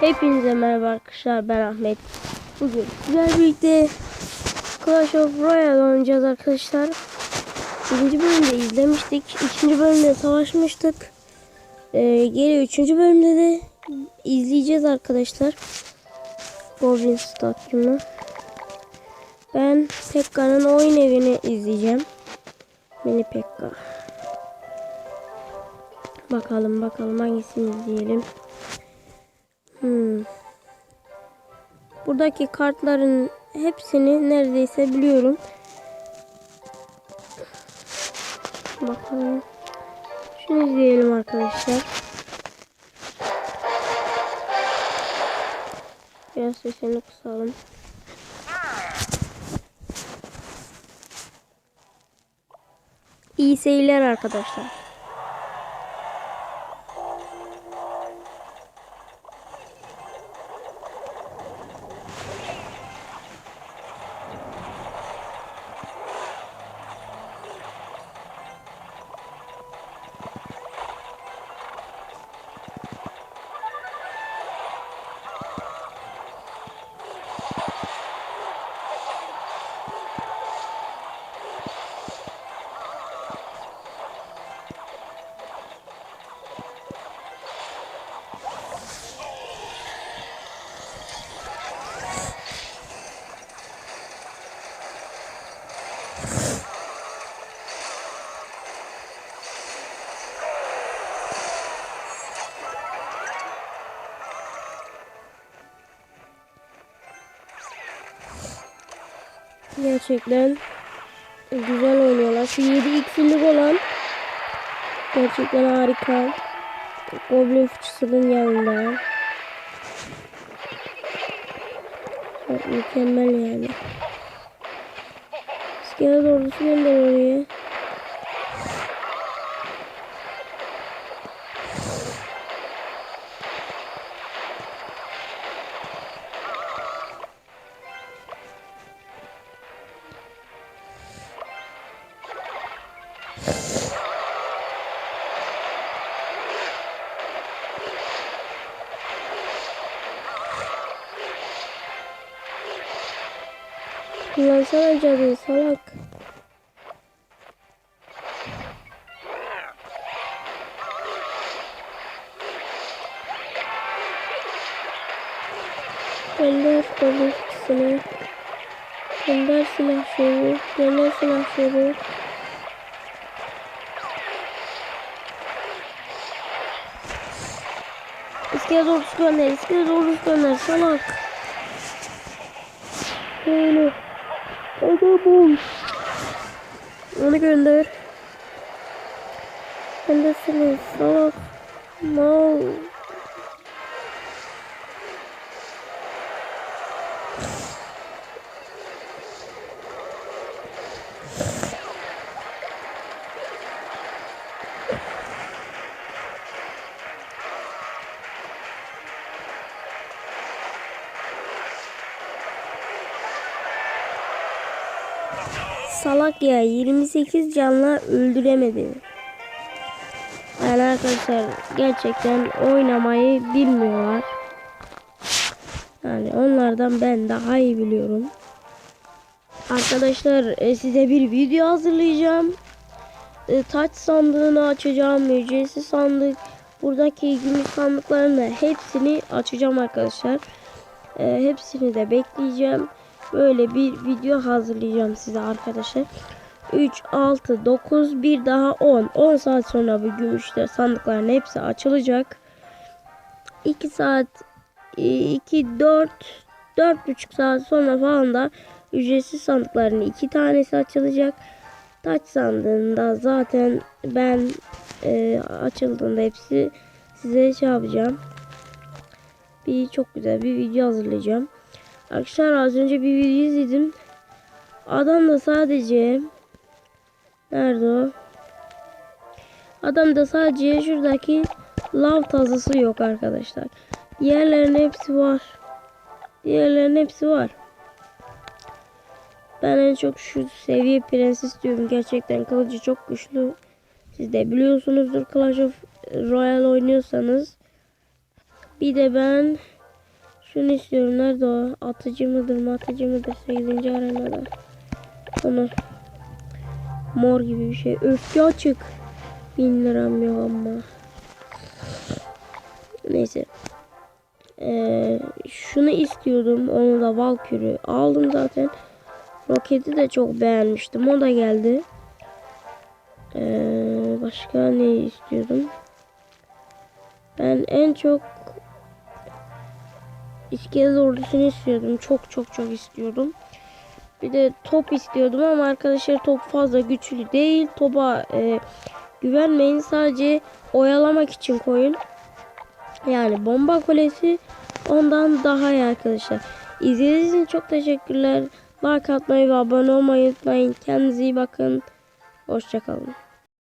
Hepinize merhaba arkadaşlar ben Ahmet. Bugün sizlerle birlikte Clash of Royale oynayacağız arkadaşlar. Birinci bölümde izlemiştik. ikinci bölümde savaşmıştık. Ee, geri üçüncü bölümde de izleyeceğiz arkadaşlar. Goblin Stadyumu. Ben Pekka'nın oyun evini izleyeceğim. Mini Pekka. Bakalım bakalım hangisini izleyelim. Hmm. Buradaki kartların hepsini neredeyse biliyorum. Bakalım. Şunu izleyelim arkadaşlar. Biraz sesini kısalım. İyi seyirler arkadaşlar. Gerçekten güzel oynuyorlar. Şu 7 x'lik olan gerçekten harika. Goblin fıçısının yanında. Çok mükemmel yani. İskelet ordusu gönder oraya. Kullansana cadıyı salak. Gönder goblin fıçısını. Gönder silah şevi. Gönder silah şevi. İskelet ordusu gönder. İskelet ordusu gönder. Salak. Böyle. Adamım. Onu gönder. Göndesiniz. Salak. Mal. Salak ya 28 canla öldüremedi. Yani arkadaşlar gerçekten oynamayı bilmiyorlar. Yani onlardan ben daha iyi biliyorum. Arkadaşlar e, size bir video hazırlayacağım. E, Taç sandığını açacağım. Ücretsiz sandık. Buradaki gümüş sandıkların hepsini açacağım arkadaşlar. E, hepsini de bekleyeceğim böyle bir video hazırlayacağım size arkadaşlar. 3, 6, 9, bir daha 10. 10 saat sonra bu gümüşler sandıkların hepsi açılacak. 2 saat 2, 4, 4,5 saat sonra falan da ücretsiz sandıkların iki tanesi açılacak. Taç sandığında zaten ben e, açıldığında hepsi size şey yapacağım. Bir çok güzel bir video hazırlayacağım. Arkadaşlar az önce bir video izledim. Adam da sadece nerede o? Adam da sadece şuradaki lav tazısı yok arkadaşlar. Diğerlerin hepsi var. Diğerlerin hepsi var. Ben en çok şu seviye prenses diyorum. Gerçekten kılıcı çok güçlü. Siz de biliyorsunuzdur Clash of Royale oynuyorsanız. Bir de ben Şunu istiyorum. Nerede o? Atıcı mıdır matıcı mıdır? 8. arenada. Onu. Mor gibi bir şey. Öfke açık. 1000 liram yok ama. Neyse. Ee, şunu istiyordum. Onu da Valkür'ü aldım zaten. Roketi de çok beğenmiştim. O da geldi. Ee, başka ne istiyordum? Ben en çok İskelet ordusunu istiyordum. Çok çok çok istiyordum. Bir de top istiyordum ama arkadaşlar top fazla güçlü değil. Topa e, güvenmeyin. Sadece oyalamak için koyun. Yani bomba kulesi ondan daha iyi arkadaşlar. İzlediğiniz için çok teşekkürler. Like atmayı ve abone olmayı unutmayın. Kendinize iyi bakın. Hoşçakalın.